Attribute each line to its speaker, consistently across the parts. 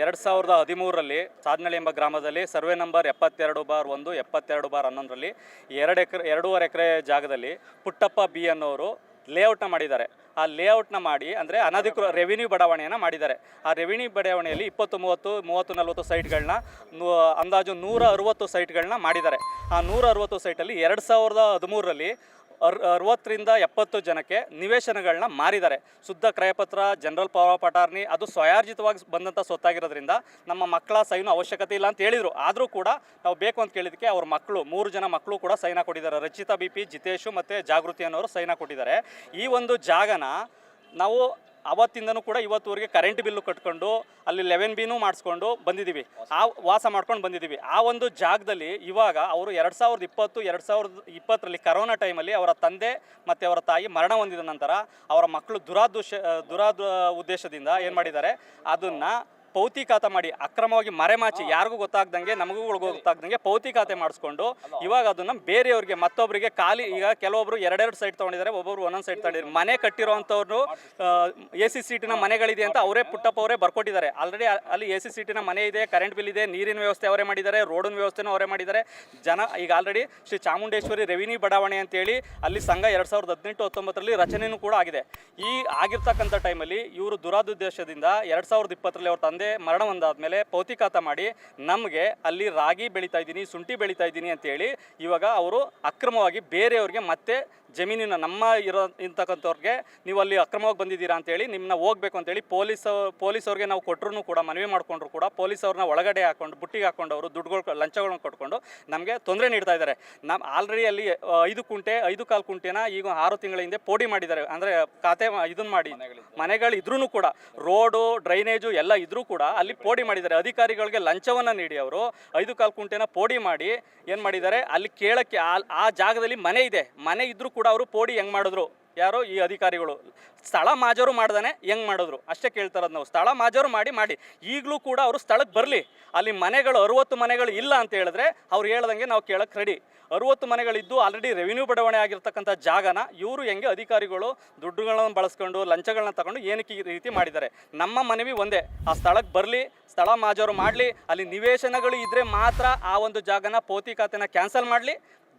Speaker 1: ಎರಡು ಸಾವಿರದ ಹದಿಮೂರರಲ್ಲಿ ಸಾಧನಳ್ಳಿ ಎಂಬ ಗ್ರಾಮದಲ್ಲಿ ಸರ್ವೆ ನಂಬರ್ ಎಪ್ಪತ್ತೆರಡು ಬಾರ್ ಒಂದು, ಎಪ್ಪತ್ತೆರಡು ಬಾರ್ ಹನ್ನೊಂದರಲ್ಲಿ ಎರಡು ಎಕರೆ, ಎರಡೂವರೆ ಎಕರೆ ಜಾಗದಲ್ಲಿ ಪುಟ್ಟಪ್ಪ ಬಿ ಅನ್ನೋರು ಲೇಔಟ್ನ ಮಾಡಿದ್ದಾರೆ. ಆ ಲೇಔಟ್ನ ಮಾಡಿ ಅಂದರೆ ಅನಧಿಕೃತ ರೆವಿನ್ಯೂ ಬಡಾವಣೆಯನ್ನು ಮಾಡಿದ್ದಾರೆ. ಆ ರೆವಿನ್ಯೂ ಬಡಾವಣೆಯಲ್ಲಿ ಇಪ್ಪತ್ತು, ಮೂವತ್ತು ಮೂವತ್ತು, ನಲವತ್ತು ಸೈಟ್ಗಳನ್ನ ಅಂದಾಜು ನೂರ ಅರುವತ್ತು ಸೈಟ್ಗಳನ್ನ ಮಾಡಿದ್ದಾರೆ. ಆ ನೂರ ಅರುವತ್ತು ಸೈಟಲ್ಲಿ ಎರಡು ಸಾವಿರದ ಹದಿಮೂರರಲ್ಲಿ ಅರ್ ಅರವತ್ತರಿಂದ ಎಪ್ಪತ್ತು ಜನಕ್ಕೆ ನಿವೇಶನಗಳನ್ನ ಮಾರಿದ್ದಾರೆ. ಶುದ್ಧ ಕ್ರಯಪತ್ರ, ಜನರಲ್ ಪವರ್ ಪಟಾರ್ನಿ ಅದು ಸ್ವಯಾರ್ಜಿತವಾಗಿ ಬಂದಂಥ ಸೊತ್ತಾಗಿರೋದ್ರಿಂದ ನಮ್ಮ ಮಕ್ಕಳ ಸೈನು ಅವಶ್ಯಕತೆ ಇಲ್ಲ ಅಂತ ಹೇಳಿದರು. ಆದರೂ ಕೂಡ ನಾವು ಬೇಕು ಅಂತ ಕೇಳಿದಕ್ಕೆ ಅವ್ರ ಮಕ್ಕಳು, ಮೂರು ಜನ ಮಕ್ಕಳು ಕೂಡ ಸೈನ ಕೊಟ್ಟಿದ್ದಾರೆ. ರಚಿತಾ ಬಿ ಪಿ, ಜಿತೇಶು ಮತ್ತು ಜಾಗೃತಿ ಅನ್ನೋರು ಸೈನ ಕೊಟ್ಟಿದ್ದಾರೆ. ಈ ಒಂದು ಜಾಗನ ನಾವು ಅವತ್ತಿಂದನೂ ಕೂಡ ಇವತ್ತುವರೆಗೆ ಕರೆಂಟ್ ಬಿಲ್ಲು ಕಟ್ಕೊಂಡು ಅಲ್ಲಿ ಲೆವೆನ್ ಬಿನೂ ಮಾಡಿಸ್ಕೊಂಡು ಬಂದಿದ್ದೀವಿ. ಆ ವಾಸ ಮಾಡ್ಕೊಂಡು ಬಂದಿದ್ದೀವಿ. ಆ ಒಂದು ಜಾಗದಲ್ಲಿ ಇವಾಗ ಅವರು ಎರಡು ಸಾವಿರದ ಇಪ್ಪತ್ತು, ಎರಡು ಸಾವಿರದ ಇಪ್ಪತ್ತರಲ್ಲಿ ಕರೋನಾ ಟೈಮಲ್ಲಿ ಅವರ ತಂದೆ ಮತ್ತು ಅವರ ತಾಯಿ ಮರಣ ಹೊಂದಿದ ನಂತರ ಅವರ ಮಕ್ಕಳು ದುರಾದೃಶ್ಯ ದುರಾದ ಉದ್ದೇಶದಿಂದ ಏನು ಮಾಡಿದ್ದಾರೆ? ಅದನ್ನು ಪೌತಿಕಾತ ಮಾಡಿ ಅಕ್ರಮವಾಗಿ ಮರೆಮಾಚಿ ಯಾರಿಗೂ ಗೊತ್ತಾಗ್ದಂಗೆ ನಮಗೂ ಗೊತ್ತಾಗ್ದಂಗೆ ಪೌತಿಕಾತೆ ಮಾಡಿಸ್ಕೊಂಡು ಇವಾಗ ಅದನ್ನ ಬೇರೆಯವ್ರಿಗೆ ಮತ್ತೊಬ್ಬರಿಗೆ ಖಾಲಿ ಈಗ ಕೆಲವೊಬ್ರು ಎರಡೆರಡು ಸೈಟ್ ತೊಗೊಂಡಿದ್ದಾರೆ ಒಬ್ಬೊಬ್ರು ಒಂದೊಂದು ಸೈಟ್ ತಗೊಂಡಿದ್ದಾರೆ. ಮನೆ ಕಟ್ಟಿರೋವಂಥವ್ರು ಎ ಸಿ ಸೀಟಿನ ಮನೆಗಳಿದೆ ಅಂತ ಅವರೇ ಪುಟ್ಟಪ್ಪ ಅವರೇ ಬರ್ಕೊಟ್ಟಿದ್ದಾರೆ ಆಲ್ರೆಡಿ ಅಲ್ಲಿ ಎ ಸಿ ಸೀಟಿನ ಮನೆ ಇದೆ ಕರೆಂಟ್ ಬಿಲ್ ಇದೆ ನೀರಿನ ವ್ಯವಸ್ಥೆ ಅವರೇ ಮಾಡಿದ್ದಾರೆ ರೋಡಿನ ವ್ಯವಸ್ಥೆನೂ ಅವರೇ ಮಾಡಿದ್ದಾರೆ. ಜನ ಈಗ ಆಲ್ರೆಡಿ ಶ್ರೀ ಚಾಮುಂಡೇಶ್ವರಿ ರೆವಿನ್ಯೂ ಬಡಾವಣೆ ಅಂತೇಳಿ ಅಲ್ಲಿ ಸಂಘ ಎರಡು ಸಾವಿರದ ಹದಿನೆಂಟು ಹತ್ತೊಂಬತ್ತರಲ್ಲಿ ರಚನೆಯೂ ಕೂಡ ಆಗಿದೆ. ಈ ಆಗಿರ್ತಕ್ಕಂಥ ಟೈಮಲ್ಲಿ ಇವರು ದುರಾದುದ್ದೇಶದಿಂದ ಎರಡು ಸಾವಿರದ ಇಪ್ಪತ್ತರಲ್ಲಿ ಅವ್ರ ತಂದೆ ಮರಣ ಹೊಂದಾದ್ಮೇಲೆ ಪೌತಿಕಾತ ಮಾಡಿ, ನಮಗೆ ಅಲ್ಲಿ ರಾಗಿ ಬೆಳೀತಾ ಇದ್ದೀನಿ, ಶುಂಠಿ ಬೆಳೀತಾ ಇದ್ದೀನಿ ಅಂತೇಳಿ ಇವಾಗ ಅವರು ಅಕ್ರಮವಾಗಿ ಬೇರೆಯವ್ರಿಗೆ ಮತ್ತೆ ಜಮೀನಿನ ನಮ್ಮ ಇರೋ ಇಂತಕ್ಕಂಥವ್ರಿಗೆ ನೀವು ಅಲ್ಲಿ ಅಕ್ರಮವಾಗಿ ಬಂದಿದ್ದೀರಾ ಅಂತೇಳಿ ನಿಮ್ಮನ್ನ ಹೋಗ್ಬೇಕು ಅಂತೇಳಿ ಪೊಲೀಸ್ ಪೊಲೀಸವ್ರಿಗೆ ನಾವು ಕೊಟ್ಟರು ಕೂಡ, ಮನವಿ ಮಾಡಿಕೊಂಡ್ರು ಕೂಡ ಪೊಲೀಸ್ ಅವ್ರನ್ನ ಒಳಗಡೆ ಹಾಕೊಂಡು, ಬುಟ್ಟಿಗೆ ಹಾಕೊಂಡು ಅವರು ದುಡ್ಡುಗಳು, ಲಂಚಗಳನ್ನ ಕೊಟ್ಕೊಂಡು ನಮಗೆ ತೊಂದರೆ ನೀಡ್ತಾ ಇದ್ದಾರೆ. ನಮ್ಮ ಆಲ್ರೆಡಿ ಅಲ್ಲಿ ಐದು ಕುಂಟೆ, ಐದು ಕಾಲು ಕುಂಟೆನ ಈಗ ಆರು ತಿಂಗಳ ಹಿಂದೆ ಪೋಡಿ ಮಾಡಿದ್ದಾರೆ. ಅಂದರೆ ಖಾತೆ ಇದನ್ನ ಮಾಡಿ, ಮನೆಗಳು ಇದ್ರೂ ಕೂಡ, ರೋಡು, ಡ್ರೈನೇಜು ಎಲ್ಲ ಇದ್ರೂ ಕೂಡ ಅಲ್ಲಿ ಪೋಡಿ ಮಾಡಿದ್ದಾರೆ. ಅಧಿಕಾರಿಗಳಿಗೆ ಲಂಚವನ್ನು ನೀಡಿ ಅವರು, ಐದು ಕಾಲು ಕುಂಟೆನ ಪೋಡಿ ಮಾಡಿ ಏನು ಮಾಡಿದ್ದಾರೆ, ಅಲ್ಲಿ ಕೇಳೋಕ್ಕೆ ಆ ಜಾಗದಲ್ಲಿ ಮನೆ ಇದೆ. ಮನೆ ಇದ್ರೂ ಕೂಡ ಅವರು ಪೋಡಿ ಹೆಂಗೆ ಮಾಡಿದ್ರು? ಯಾರೋ ಈ ಅಧಿಕಾರಿಗಳು. ಸ್ಥಳ ಮಾಜರು ಮಾಡ್ದಾನೆ, ಹೆಂಗ್ ಮಾಡಿದ್ರು? ಅಷ್ಟೇ ಕೇಳ್ತಾರದು ನಾವು. ಸ್ಥಳ ಮಾಜರು ಮಾಡಿ ಮಾಡಿ. ಈಗಲೂ ಕೂಡ ಅವರು ಸ್ಥಳಕ್ಕೆ ಬರಲಿ. ಅಲ್ಲಿ ಮನೆಗಳು, ಅರುವತ್ತು ಮನೆಗಳು ಇಲ್ಲ ಅಂತ ಹೇಳಿದ್ರೆ ಅವ್ರು ಹೇಳ್ದಂಗೆ ನಾವು ಕೇಳಕ್ಕೆ ರೆಡಿ ಅರುವತ್ತು ಮನೆಗಳಿದ್ದು ಆಲ್ರೆಡಿ ರೆವಿನ್ಯೂ ಬಡಾವಣೆ ಆಗಿರ್ತಕ್ಕಂಥ ಜಾಗನ ಇವರು ಹೆಂಗೆ ಅಧಿಕಾರಿಗಳು ದುಡ್ಡುಗಳನ್ನು ಬಳಸ್ಕೊಂಡು, ಲಂಚಗಳನ್ನ ತಗೊಂಡು ಏನಕ್ಕೆ ಈ ರೀತಿ ಮಾಡಿದ್ದಾರೆ? ನಮ್ಮ ಮನವಿ ಒಂದೇ. ಆ ಸ್ಥಳಕ್ಕೆ ಬರಲಿ, ಸ್ಥಳ ಮಾಜರು ಮಾಡಲಿ, ಅಲ್ಲಿ ನಿವೇಶನಗಳು ಇದ್ದರೆ ಮಾತ್ರ ಆ ಒಂದು ಜಾಗನ ಪೋತಿ ಖಾತೆನ ಕ್ಯಾನ್ಸಲ್ ಮಾಡಲಿ.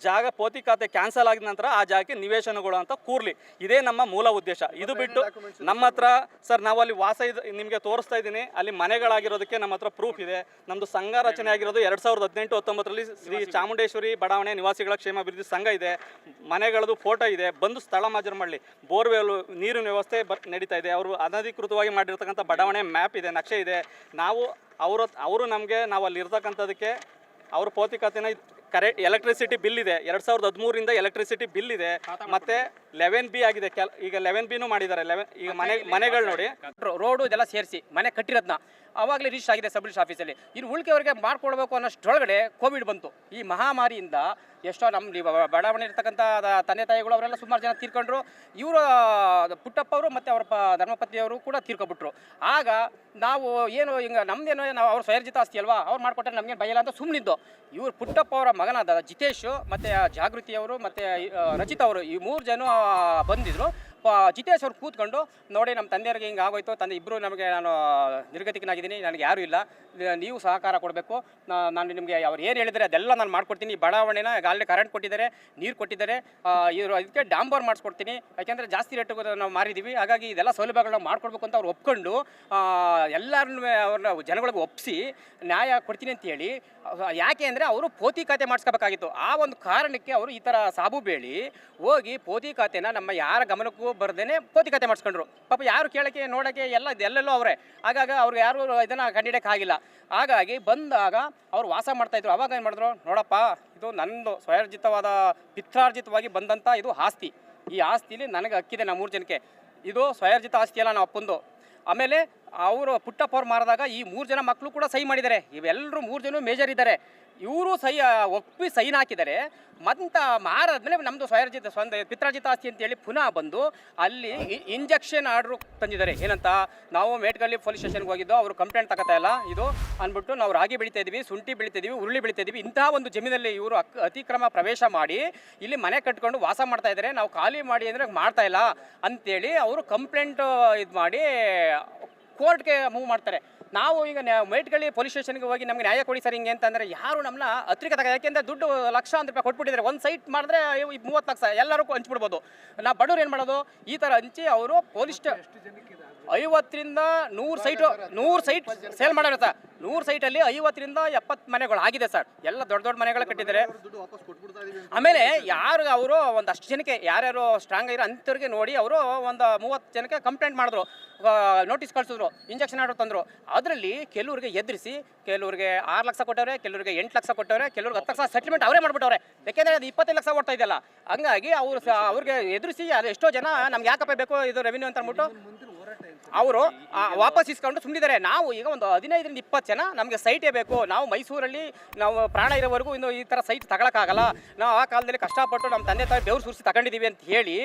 Speaker 1: ಜಾಗ ಪೋತಿ ಖಾತೆ ಕ್ಯಾನ್ಸಲ್ ಆಗಿದ ನಂತರ ಆ ಜಾಗಕ್ಕೆ ನಿವೇಶನಗಳು ಅಂತ ಕೂರ್ಲಿ. ಇದೇ ನಮ್ಮ ಮೂಲ ಉದ್ದೇಶ. ಇದು ಬಿಟ್ಟು ನಮ್ಮ ಹತ್ರ, ಸರ್, ನಾವು ಅಲ್ಲಿ ವಾಸ ಇದು, ನಿಮಗೆ ತೋರಿಸ್ತಾ ಇದ್ದೀನಿ. ಅಲ್ಲಿ ಮನೆಗಳಾಗಿರೋದಕ್ಕೆ ನಮ್ಮ ಹತ್ರ ಪ್ರೂಫ್ ಇದೆ. ನಮ್ಮದು ಸಂಘ ರಚನೆ ಆಗಿರೋದು ಎರಡು ಸಾವಿರದ ಹದಿನೆಂಟು ಹತ್ತೊಂಬತ್ತರಲ್ಲಿ ಶ್ರೀ ಚಾಮುಂಡೇಶ್ವರಿ ಬಡಾವಣೆ ನಿವಾಸಿಗಳ ಕ್ಷೇಮ ಅಭಿವೃದ್ಧಿ ಸಂಘ ಇದೆ. ಮನೆಗಳದು ಫೋಟೋ ಇದೆ. ಬಂದು ಸ್ಥಳ ಮಾಜರ್ ಮಾಡಲಿ. ಬೋರ್ವೆಲ್ ನೀರಿನ ವ್ಯವಸ್ಥೆ ಬ ನಡೀತಾ ಇದೆ. ಅವರು ಅನಧಿಕೃತವಾಗಿ ಮಾಡಿರ್ತಕ್ಕಂಥ ಬಡಾವಣೆ ಮ್ಯಾಪ್ ಇದೆ, ನಕ್ಷೆ ಇದೆ. ನಾವು ಅವರ, ಅವರು ನಮಗೆ ನಾವು ಅಲ್ಲಿ ಇರ್ತಕ್ಕಂಥದಕ್ಕೆ ಅವ್ರ ಪೋತಿ ಖಾತೆನ ಕರೆ ಎಲೆಕ್ಟ್ರಿಸಿಟಿ ಬಿಲ್ ಇದೆ. ಎರಡು ಸಾವಿರದ ಹದಿಮೂರಿಂದ ಎಲೆಕ್ಟ್ರಿಸಿಟಿ ಬಿಲ್ ಇದೆ. ಮತ್ತೆ ಲೆವೆನ್ ಬಿ ಆಗಿದೆ. ಕೆಲ ಈಗ ಲೆವೆನ್ ಬಿನೂ ಮಾಡಿದ್ದಾರೆ. ಲೆವೆನ್ ಈಗ ಮನೆ ಮನೆಗಳು ನೋಡಿ.
Speaker 2: ರೋಡು ಇದೆಲ್ಲ ಸೇರಿಸಿ ಮನೆ ಕಟ್ಟಿರೋದ್ನ. ಅವಾಗಲೇ ರಿಜಿಸ್ಟರ್ ಆಗಿದೆ ಸಬ್ ರಿಜಿಸ್ಟರ್ ಆಫೀಸಲ್ಲಿ ಇನ್ನು ಉಳಿಕೆಯವರಿಗೆ ಮಾಡ್ಕೊಡ್ಬೇಕು ಅನ್ನೋಷ್ಟೊಳಗಡೆ ಕೋವಿಡ್ ಬಂತು. ಈ ಮಹಾಮಾರಿಯಿಂದ ಎಷ್ಟೋ ನಮ್ಮ ಬಡಾವಣೆ ಇರ್ತಕ್ಕಂಥ ತಂದೆ ತಾಯಿಗಳು ಅವರೆಲ್ಲ ಸುಮಾರು ಜನ ತೀರ್ಕೊಂಡ್ರು. ಇವರು ಪುಟ್ಟಪ್ಪ ಅವರು ಮತ್ತು ಅವರ ಪ ಧರ್ಮಪತ್ನಿಯವರು ಕೂಡ ತೀರ್ಕೊಬಿಟ್ರು. ಆಗ ನಾವು ಏನು ಹಿಂಗೆ ನಮ್ದೇನೋ ನಾವು ಅವ್ರ ಸ್ವಯರ್ಜಿತ ಆಸ್ತಿ ಅಲ್ವಾ? ಅವ್ರು ಮಾಡಿಕೊಟ್ರೆ ನಮಗೆ ಬಯಲ ಅಂತ ಸುಮ್ಮನಿದ್ದು ಇವರು ಪುಟ್ಟಪ್ಪ ಅವರ ಮಗನಾದ ಜಿತೇಶ್ ಮತ್ತು ಜಾಗೃತಿಯವರು ಮತ್ತು ರಚಿತ ಅವರು ಈ ಮೂರು ಜನ ಬಂದಿದ್ರು. ಪ- ಜಿತೇಶ್ ಅವ್ರು ಕೂತ್ಕೊಂಡು, ನೋಡಿ ನಮ್ಮ ತಂದೆಯವ್ರಿಗೆ ಹಿಂಗೆ ಆಗೋಯ್ತು, ತಂದೆ ಇಬ್ಬರು ನಮಗೆ ನಾನು ನಿರ್ಗತಿಕನಾಗಿದ್ದೀನಿ, ನನಗೆ ಯಾರೂ ಇಲ್ಲ. ನೀವು ಸಹಕಾರ ಕೊಡಬೇಕು. ನಾನು ನಿಮಗೆ ಅವ್ರು ಏನು ಹೇಳಿದರೆ ಅದೆಲ್ಲ ನಾನು ಮಾಡ್ಕೊಡ್ತೀನಿ. ಬಡಾವಣೆನ ಆಲ್ರೆಡಿ ಕರೆಂಟ್ ಕೊಟ್ಟಿದ್ದಾರೆ, ನೀರು ಕೊಟ್ಟಿದ್ದಾರೆ. ಇವರು ಅದಕ್ಕೆ ಡಾಂಬರ್ ಮಾಡಿಸ್ಕೊಡ್ತೀನಿ. ಯಾಕೆಂದರೆ ಜಾಸ್ತಿ ರೇಟಿಗೆ ನಾವು ಮಾರಿದ್ದೀವಿ ಹಾಗಾಗಿ ಇದೆಲ್ಲ ಸೌಲಭ್ಯಗಳನ್ನ ಮಾಡ್ಕೊಡ್ಬೇಕು ಅಂತ ಅವ್ರು ಒಪ್ಕೊಂಡು ಎಲ್ಲರನ್ನೂ ಅವ್ರನ್ನ ಜನಗಳಿಗೆ ಒಪ್ಪಿಸಿ ನ್ಯಾಯ ಕೊಡ್ತೀನಿ ಅಂತ ಹೇಳಿ, ಯಾಕೆ ಅಂದರೆ ಅವರು ಪೋತಿ ಖಾತೆ ಮಾಡಿಸ್ಕೋಬೇಕಾಗಿತ್ತು. ಆ ಒಂದು ಕಾರಣಕ್ಕೆ ಅವರು ಈ ಥರ ಸಾಬು ಬೇಳಿ ಹೋಗಿ ಪೋತಿ ಖಾತೆನ ನಮ್ಮ ಯಾರ ಗಮನಕ್ಕೂ ಬರ್ದೇನೆ ಪೋತಿಕತೆ ಮಾಡಿಸ್ಕೊಂಡ್ರು. ಪಾಪ ಯಾರು ಕೇಳೋಕ್ಕೆ, ನೋಡೋಕ್ಕೆ ಎಲ್ಲ ಎಲ್ಲೆಲ್ಲೋ ಅವರೇ. ಆಗಾಗ ಅವ್ರು ಯಾರು ಇದನ್ನು ಆಗಿಲ್ಲ. ಹಾಗಾಗಿ ಬಂದಾಗ ಅವ್ರು ವಾಸ ಮಾಡ್ತಾಯಿದ್ರು ಅವಾಗ ಏನು ಮಾಡಿದ್ರು? ನೋಡಪ್ಪ, ಇದು ನನ್ನದು ಸ್ವಯರ್ಜಿತವಾದ, ಪಿತ್ರಾರ್ಜಿತವಾಗಿ ಬಂದಂಥ ಇದು ಆಸ್ತಿ. ಈ ಆಸ್ತಿಲಿ ನನಗೆ ಹಕ್ಕಿದೆ ನಮ್ಮ ಮೂರು ಜನಕ್ಕೆ. ಇದು ಸ್ವಯರ್ಜಿತ ಆಸ್ತಿ ಅಲ್ಲ ನಮ್ಮ ಅಪ್ಪಂದು. ಆಮೇಲೆ ಅವರು ಪುಟ್ಟಪ್ಪ ಅವ್ರು ಮಾರಿದಾಗ ಈ ಮೂರು ಜನ ಮಕ್ಕಳು ಕೂಡ ಸಹಿ ಮಾಡಿದ್ದಾರೆ. ಇವೆಲ್ಲರೂ ಮೂರು ಜನ ಮೇಜರ್ ಇದ್ದಾರೆ. ಇವರು ಸಹಿ ಒಪ್ಪಿ ಸೈನ್ ಹಾಕಿದ್ದಾರೆ. ಮಂತ ಮಾರಾದ್ಮೇಲೆ ನಮ್ಮದು ಸ್ವಯರ್ಜಿತ ಸ್ವಂತ, ಪಿತ್ರಾರ್ಜಿತ ಆಸ್ತಿ ಅಂತೇಳಿ ಪುನಃ ಬಂದು ಅಲ್ಲಿ ಇಂಜೆಕ್ಷನ್ ಆರ್ಡ್ರು ತಂದಿದ್ದಾರೆ. ಏನಂತ, ನಾವು ಮೇಟ್ಗಲ್ಲಿ ಪೊಲೀಸ್ ಸ್ಟೇಷನ್ಗೆ ಹೋಗಿದ್ದು, ಅವರು ಕಂಪ್ಲೇಂಟ್ ತಗೋತಾ ಇಲ್ಲ. ಇದು ಅಂದ್ಬಿಟ್ಟು ನಾವು ರಾಗಿ ಬೆಳಿತಾ ಇದೀವಿ, ಶುಂಠಿ ಬೆಳಿತಾ ಇದ್ದೀವಿ ಉರುಳಿ ಬೆಳಿತಾ ಇದ್ದೀವಿ ಇಂತಹ ಒಂದು ಜಮೀನಲ್ಲಿ ಇವರು ಅತಿಕ್ರಮ ಪ್ರವೇಶ ಮಾಡಿ, ಇಲ್ಲಿ ಮನೆ ಕಟ್ಕೊಂಡು ವಾಸ ಮಾಡ್ತಾ ಇದ್ದಾರೆ. ನಾವು ಖಾಲಿ ಮಾಡಿ ಅಂದರೆ ಮಾಡ್ತಾ ಇಲ್ಲ ಅಂತೇಳಿ ಅವರು ಕಂಪ್ಲೇಂಟ್ ಇದು ಮಾಡಿ ಕೋರ್ಟ್ಗೆ ಮೂವ್ ಮಾಡ್ತಾರೆ. ನಾವು ಈಗ ಮೇಟ್ಗಳಿ ಪೊಲೀಸ್ ಸ್ಟೇಷನ್ಗೆ ಹೋಗಿ ನಮ್ಗೆ ನ್ಯಾಯ ಕೊಡಿ ಸರ್ ಹಿಂಗೆ ಅಂತಂದ್ರೆ ಯಾರು ನಮ್ಮನ್ನ ಹತ್ರಿಕೆ ತಗ ಯಾಕೆಂದ್ರೆ ದುಡ್ಡು ಲಕ್ಷಾಂತರ ರೂಪಾಯಿ ಕೊಟ್ಬಿಟ್ಟಿದ್ದಾರೆ. ಒಂದು ಸೈಟ್ ಮಾಡಿದ್ರೆ ಮೂವತ್ತು ಲಕ್ಷ ಎಲ್ಲರೂ ಹಂಚ್ಬಿಡ್ಬೋದು. ನಾ ಬಡವ್ರು ಏನು ಮಾಡೋದು? ಈ ಥರ ಹಂಚಿ ಅವರು ಪೊಲೀಸ್ ಐವತ್ತರಿಂದ ನೂರು ಸೈಟು ನೂರು ಸೈಟ್ ಸೇಲ್ ಮಾಡೋಣ ಸರ್. ನೂರು ಸೈಟಲ್ಲಿ ಐವತ್ತರಿಂದ ಎಪ್ಪತ್ತು ಮನೆಗಳು ಆಗಿದೆ ಸರ್. ಎಲ್ಲ ದೊಡ್ಡ ದೊಡ್ಡ ಮನೆಗಳು ಕಟ್ಟಿದ್ದಾರೆ. ಆಮೇಲೆ ಯಾರು ಅವರು ಒಂದಷ್ಟು ಜನಕ್ಕೆ, ಯಾರ್ಯಾರು ಸ್ಟ್ರಾಂಗ್ ಆಗಿರೋ ಅಂಥವ್ರಿಗೆ ನೋಡಿ ಅವರು ಒಂದು ಮೂವತ್ತು ಜನಕ್ಕೆ ಕಂಪ್ಲೇಂಟ್ ಮಾಡಿದ್ರು. ನೋಟಿಸ್ ಕಳಿಸಿದ್ರು ಇಂಜೆಕ್ಷನ್ ಆರ್ಡರ್ ತಂದರು. ಅದರಲ್ಲಿ ಕೆಲವ್ರಿಗೆ ಎದುರಿಸಿ, ಕೆಲವ್ರಿಗೆ ಆರು ಲಕ್ಷ ಕೊಟ್ಟವ್ರೆ, ಕೆಲವ್ರಿಗೆ ಎಂಟು ಲಕ್ಷ ಕೊಟ್ಟವ್ರೆ, ಕೆಲವ್ರಿಗೆ ಹತ್ತು ಲಕ್ಷ ಸೆಟ್ಲ್ಮೆಂಟ್ ಅವರೇ ಮಾಡಿಬಿಟ್ಟವ್ರೆ. ಯಾಕೆಂದರೆ ಅದು ಇಪ್ಪತ್ತೈದು ಲಕ್ಷ ಓಡ್ತಾ ಇದೆಯಲ್ಲ. ಹಂಗಾಗಿ ಅವರು ಅವ್ರಿಗೆ ಎದುರಿಸಿ, ಅದು ಎಷ್ಟೋ ಜನ ನಮ್ಗೆ ಯಾಕಪ್ಪ ಬೇಕು ಇದು ರೆವಿನ್ಯೂ ಅಂತ ಅಂದ್ಬಿಟ್ಟು ಅವರು ವಾಪಸ್ ಇಸ್ಕೊಂಡು ಸುಮ್ಮನಿದ್ದಾರೆ ನಾವು ಈಗ ಒಂದು ಹದಿನೈದರಿಂದ ಇಪ್ಪತ್ತು ಜನ ನಮಗೆ ಸೈಟೇ ಬೇಕು. ನಾವು ಮೈಸೂರಲ್ಲಿ ನಾವು ಪ್ರಾಣ ಇರೋವರೆಗೂ ಇನ್ನು ಈ ಥರ ಸೈಟ್ ತಗೊಳಕ್ಕಾಗಲ್ಲ. ನಾವು ಆ ಕಾಲದಲ್ಲಿ ಕಷ್ಟಪಟ್ಟು ನಮ್ಮ ತಂದೆ ತಾಯಿ ಬೆವರು ಸುರಿಸಿ ತಗೊಂಡಿದ್ದೀವಿ ಅಂತ ಹೇಳಿ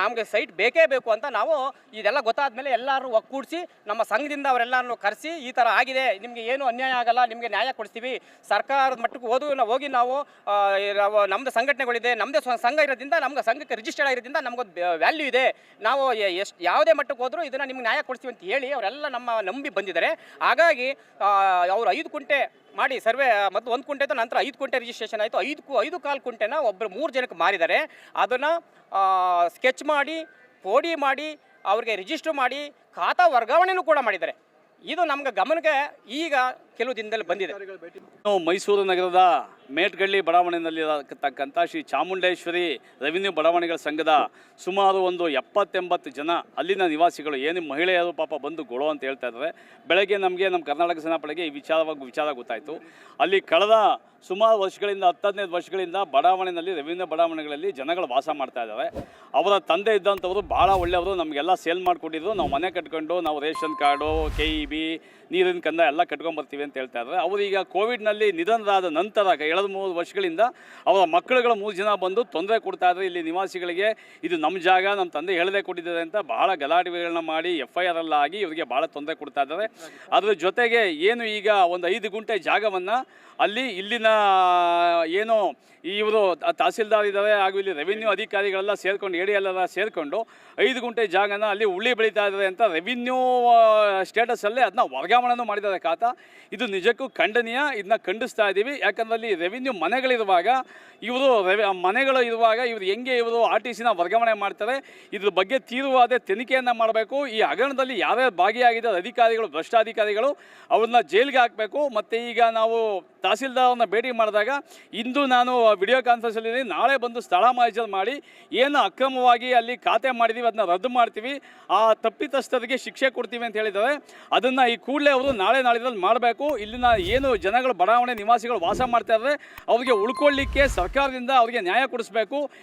Speaker 2: ನಮಗೆ ಸೈಟ್ ಬೇಕೇ ಬೇಕು ಅಂತ ನಾವು ಇದೆಲ್ಲ ಗೊತ್ತಾದ ಮೇಲೆ ಎಲ್ಲರೂ ಒಕ್ಕೂಡಿಸಿ ನಮ್ಮ ಸಂಘದಿಂದ ಅವರೆಲ್ಲರನ್ನು ಕರೆಸಿ ಈ ಥರ ಆಗಿದೆ. ನಿಮಗೆ ಏನು ಅನ್ಯಾಯ ಆಗಲ್ಲ, ನಿಮಗೆ ನ್ಯಾಯ ಕೊಡಿಸ್ತೀವಿ. ಸರ್ಕಾರದ ಮಟ್ಟಕ್ಕೆ ಓದು ನಾವು ಹೋಗಿ ನಾವು ನಮ್ಮದು ಸಂಘಟನೆಗಳಿದೆ ನಮ್ಮದೇ ಸಂಘ ಇರೋದ್ರಿಂದ ನಮ್ಗೆ ಸಂಘಕ್ಕೆ ರಿಜಿಸ್ಟರ್ಡ್ ಆಗಿರೋದ್ರಿಂದ ನಮಗೊಂದು ವ್ಯಾಲ್ಯೂ ಇದೆ. ನಾವು ಎಷ್ಟು, ಯಾವುದೇ ಮಟ್ಟಕ್ಕೆ ಹೋದರೂ ಇದನ್ನು ನಿಮ್ಗೆ ನ್ಯಾಯ ಕೊಡಿಸ್ತೀವಿ ಅಂತ ಹೇಳಿ ಅವರೆಲ್ಲ ನಮ್ಮ ನಂಬಿ ಬಂದಿದ್ದಾರೆ. ಹಾಗಾಗಿ ಅವರು ಐದು ಕುಂಟೆ ಮಾಡಿ ಸರ್ವೆ ಮತ್ತು ಒಂದು ಕುಂಟೆ ಆಯಿತು, ನಂತರ ಐದು ಕುಂಟೆ ರಿಜಿಸ್ಟ್ರೇಷನ್ ಆಯಿತು. ಐದು ಐದು ಕಾಲು ಕುಂಟೆನ ಒಬ್ಬರು ಮೂರು ಜನಕ್ಕೆ ಮಾರಿದ್ದಾರೆ. ಅದನ್ನು ಸ್ಕೆಚ್ ಮಾಡಿ ಪೋಡಿ ಮಾಡಿ, ಅವ್ರಿಗೆ ರಿಜಿಸ್ಟರ್ ಮಾಡಿ, ಖಾತಾ ವರ್ಗಾವಣೆನೂ ಕೂಡ ಮಾಡಿದ್ದಾರೆ. ಇದು ನಮ್ಗೆ ಗಮನಕ್ಕೆ ಈಗ ಕೆಲವು ದಿನದಲ್ಲಿ ಬಂದಿದೆ.
Speaker 3: ನಾವು ಮೈಸೂರು ನಗರದ ಮೇಟ್ಗಳ್ಳಿ ಬಡಾವಣೆಯಲ್ಲಿ ತಕ್ಕಂಥ ಶ್ರೀ ಚಾಮುಂಡೇಶ್ವರಿ ರೆವಿನ್ಯೂ ಬಡಾವಣೆಗಳ ಸಂಘದ ಸುಮಾರು ಒಂದು ಎಪ್ಪತ್ತೆಂಬತ್ತು ಜನ ಅಲ್ಲಿನ ನಿವಾಸಿಗಳು ಏನು ಮಹಿಳೆಯರು ಪಾಪ ಬಂದು ಗೊಳೋ ಅಂತ ಹೇಳ್ತಾ ಇದ್ದಾರೆ. ಬೆಳಗ್ಗೆ ನಮಗೆ ನಮ್ಮ ಕರ್ನಾಟಕ ಸೇನಾಪಡೆಗೆ ಈ ವಿಚಾರವಾಗಿ ವಿಚಾರ ಗೊತ್ತಾಯಿತು. ಅಲ್ಲಿ ಕಳೆದ ಸುಮಾರು ವರ್ಷಗಳಿಂದ ಹತ್ತು ಹದಿನೈದು ವರ್ಷಗಳಿಂದ ಬಡಾವಣೆಯಲ್ಲಿ ರೆವಿನ್ಯೂ ಬಡಾವಣೆಗಳಲ್ಲಿ ಜನಗಳು ವಾಸ ಮಾಡ್ತಾ ಇದ್ದಾರೆ. ಅವರ ತಂದೆ ಇದ್ದಂಥವರು ಭಾಳ ಒಳ್ಳೆಯವರು ನಮಗೆಲ್ಲ ಸೇಲ್ ಮಾಡಿಕೊಟ್ಟಿದ್ರು. ನಾವು ಮನೆ ಕಟ್ಕೊಂಡು ನಾವು ration card K E B ನೀರಿನ ಕಂದ ಎಲ್ಲ ಕಟ್ಕೊಂಬರ್ತೀವಿ ಅಂತ ಹೇಳ್ತಾ ಇದ್ದಾರೆ. ಅವರು ಈಗ ಕೋವಿಡ್ನಲ್ಲಿ ನಿಧನರಾದ ನಂತರ ಎರಡು ಮೂರು ವರ್ಷಗಳಿಂದ ಅವರ ಮಕ್ಕಳುಗಳ ಮೂರು ಜನ ಬಂದು ತೊಂದರೆ ಕೊಡ್ತಾ ಇದ್ದಾರೆ. ಇಲ್ಲಿ ನಿವಾಸಿಗಳಿಗೆ ಇದು ನಮ್ಮ ಜಾಗ, ನಮ್ಮ ತಂದೆ ಹೇಳದೆ ಕೊಟ್ಟಿದ್ದಾರೆ ಅಂತ ಬಹಳ ಗಲಾಟೆಗಳನ್ನ ಮಾಡಿ ಎಫ್ ಐ ಆರ್ ಎಲ್ಲ ಆಗಿ ಇವರಿಗೆ ಭಾಳ ತೊಂದರೆ ಕೊಡ್ತಾ ಇದ್ದಾರೆ. ಅದರ ಜೊತೆಗೆ ಏನು ಈಗ ಒಂದು ಐದು ಗುಂಟೆ ಜಾಗವನ್ನು ಅಲ್ಲಿ ಇಲ್ಲಿನ, ಏನು ಇವರು ತಹಸೀಲ್ದಾರ್ ಇದ್ದಾರೆ ಹಾಗೂ ಇಲ್ಲಿ ರೆವಿನ್ಯೂ ಅಧಿಕಾರಿಗಳೆಲ್ಲ ಸೇರ್ಕೊಂಡು ಎಲ್ಲ ಸೇರಿಕೊಂಡು ಐದು ಗುಂಟೆ ಜಾಗನ ಅಲ್ಲಿ ಉಳ್ಳಿ ಬೆಳೀತಾ ಇದ್ದಾರೆ ಅಂತ ರೆವಿನ್ಯೂ ಸ್ಟೇಟಸಲ್ಲೇ ಅದನ್ನ ವರ್ಗಾವಣೆನೂ ಮಾಡಿದ್ದಾರೆ. ಖಾತಾ. ಇದು ನಿಜಕ್ಕೂ ಖಂಡನೀಯ ಇದನ್ನ ಖಂಡಿಸ್ತಾ ಇದ್ದೀವಿ. ಯಾಕಂದ್ರೆ ಅಲ್ಲಿ ರೆವಿನ್ಯೂ ಮನೆಗಳಿರುವಾಗ, ಇವರು ರೆವಿ ಮನೆಗಳು ಇರುವಾಗ ಇವರು ಹೆಂಗೆ ಇವರು ಆರ್ ಟಿ ಸಿನ ವರ್ಗಾವಣೆ ಮಾಡ್ತಾರೆ, ಇದ್ರ ಬಗ್ಗೆ ತೀವ್ರವಾದ ತನಿಖೆಯನ್ನು ಮಾಡಬೇಕು. ಈ ಹಗರಣದಲ್ಲಿ ಯಾರ್ಯಾರು ಭಾಗಿಯಾಗಿದ್ದಾರೆ, ಅಧಿಕಾರಿಗಳು, ಭ್ರಷ್ಟಾಧಿಕಾರಿಗಳು, ಅವ್ರನ್ನ ಜೈಲಿಗೆ ಹಾಕಬೇಕು. ಮತ್ತು ಈಗ ನಾವು ತಹಸೀಲ್ದಾರನ್ನ ಭೇಟಿ ಮಾಡಿದಾಗ, ಇಂದು ನಾನು ವಿಡಿಯೋ ಕಾನ್ಫರೆನ್ಸಲ್ಲಿ ನಾಳೆ ಬಂದು ಸ್ಥಳ ಮಾಹಿತಿ ಮಾಡಿ, ಏನು ಅಕ್ರಮವಾಗಿ ಅಲ್ಲಿ ಖಾತೆ ಮಾಡಿದ್ದೀವಿ ಅದನ್ನ ರದ್ದು ಮಾಡ್ತೀವಿ. ಆ ತಪ್ಪಿತಸ್ಥರಿಗೆ ಶಿಕ್ಷೆ ಕೊಡ್ತೀವಿ ಅಂತ ಹೇಳಿದ್ದಾರೆ. ಅದನ್ನು ಈ ಕೂಡಲೇ ಅವರು ನಾಳೆ ನಾಳಿದ್ರಲ್ಲಿ ಮಾಡಬೇಕು. ಇಲ್ಲಿನ ಏನು ಜನಗಳು ಬಡಾವಣೆ ನಿವಾಸಿಗಳು ವಾಸ ಮಾಡ್ತಾ ಇದ್ದಾರೆ ಅವರಿಗೆ ಉಳ್ಕೊಳ್ಳಿಕ್ಕೆ ಸರ್ಕಾರದಿಂದ ಅವರಿಗೆ ನ್ಯಾಯ ಕೊಡಿಸ್ಬೇಕು.